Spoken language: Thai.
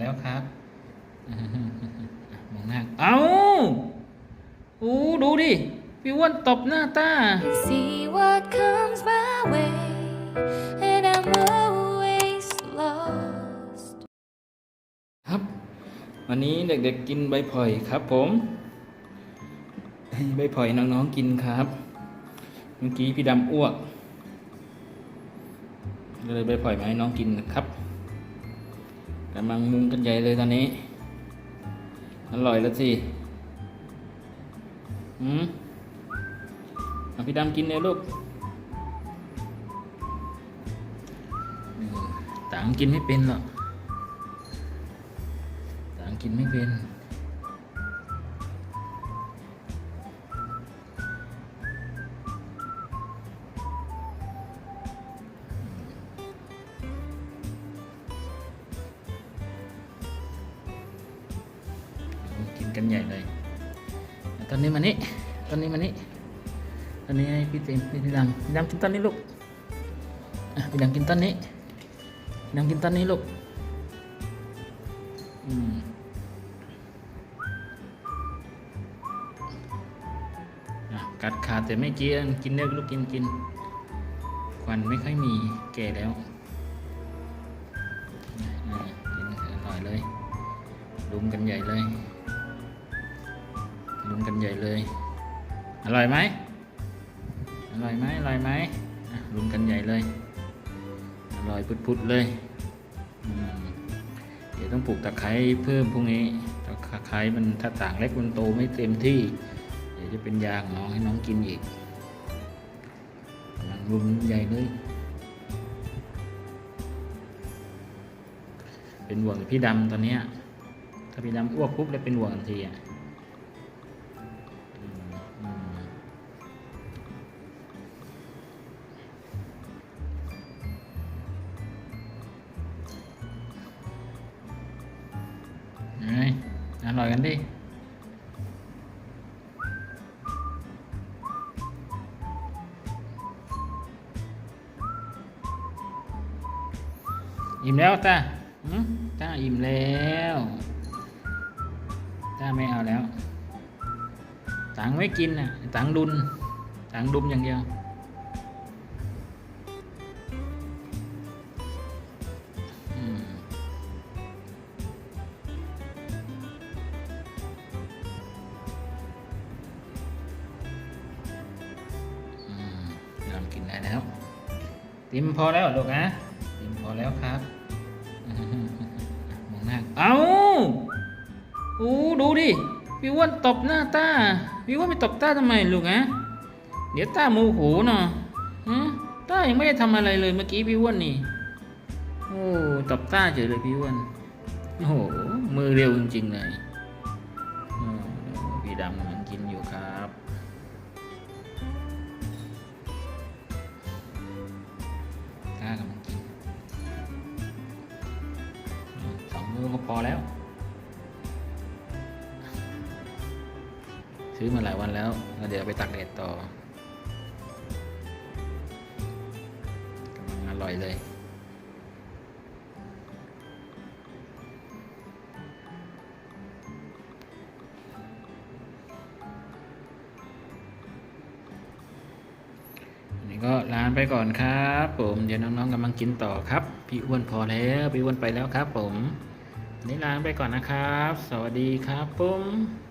แล้วครับอะมองหน้าเอ้าโอ้ดูดิ พี่อ้วนตบหน้าตา See what comes my way, and I'm always lost. ครับ วันนี้เด็กๆกินใบไผ่ครับผมให้ใบไผ่น้องๆกินครับ เมื่อกี้พี่ดำอ้วกก็เลยใบไผ่มาให้น้องกินนะครับ กำลังมุงกันใหญ่เลยตอนนี้ อร่อยแล้วสิอืมอพี่ดำกินเลยลูกต่างกินไม่เป็นหรอกต่างกินไม่เป็น กันใหญ่เลยตอนนี้มานี่ตอนนี้มานี่ตอนนี้ให้พี่เต็มพี่ดำพี่ดำกินตอนนี้ลูกพี่ดำกินตอนนี้พี่ดำกินตอนนี้ลูกอืมอะกัดขาดแต่ไม่กินกินเนื้อลูกกินกินควันไม่ค่อยมีแก่แล้วอะกินอร่อยเลยลุมกันใหญ่เลย ลุมกันใหญ่เลย อร่อยไหมอร่อยไหมอร่อยไหมอะลุมกันใหญ่เลย อร่อยพุดๆเลยเดี๋ยวต้องปลูกตะไคร้เพิ่มพวกนี้ตะไคร้มันถ้าต่างเล็กมันโตไม่เต็มที่ เดี๋ยวจะเป็นยาของน้องให้น้องกินอีกกำลังลุมใหญ่เลย เป็นห่วงพี่ดำตอนนี้ถ้าพี่ดำอ้วกปุ๊บแล้วเป็นห่วงทันทีอะ อร่อยกันดิอิ่มแล้วตาตาอิ่มแล้วตาไม่เอาแล้ว ตังไม่กินน่ะ ตังดุน ตังดุมอย่างเดียว กินได้แล้ว ติมพอแล้วลูกนะ ติมพอแล้วครับมองหน้าเอ้าโอ้ดูดิพี่อ้วนตบหน้าตาพี่อ้วนไปตบตาทำไมลูกฮะเดี๋ยวตาโมโหเนาะฮะตายังไม่ได้ทำอะไรเลยเมื่อกี้พี่อ้วนนี่โอ้ตบตาเฉยเลยพี่อ้วนโอ้โหมือเร็วจริงๆเลยพี่ดำ พอแล้ว ซื้อมาหลายวันแล้วแล้วเดี๋ยวไปตากแดดต่อกำลังอร่อยเลยนนี้ก็ลานไปก่อนครับ ผมเดี๋ยวน้องๆกำลังกินต่อครับ พี่อ้วนพอแล้ว พี่อ้วนไปแล้วครับผม นี้ลาไปก่อนนะครับ สวัสดีครับปุ้ม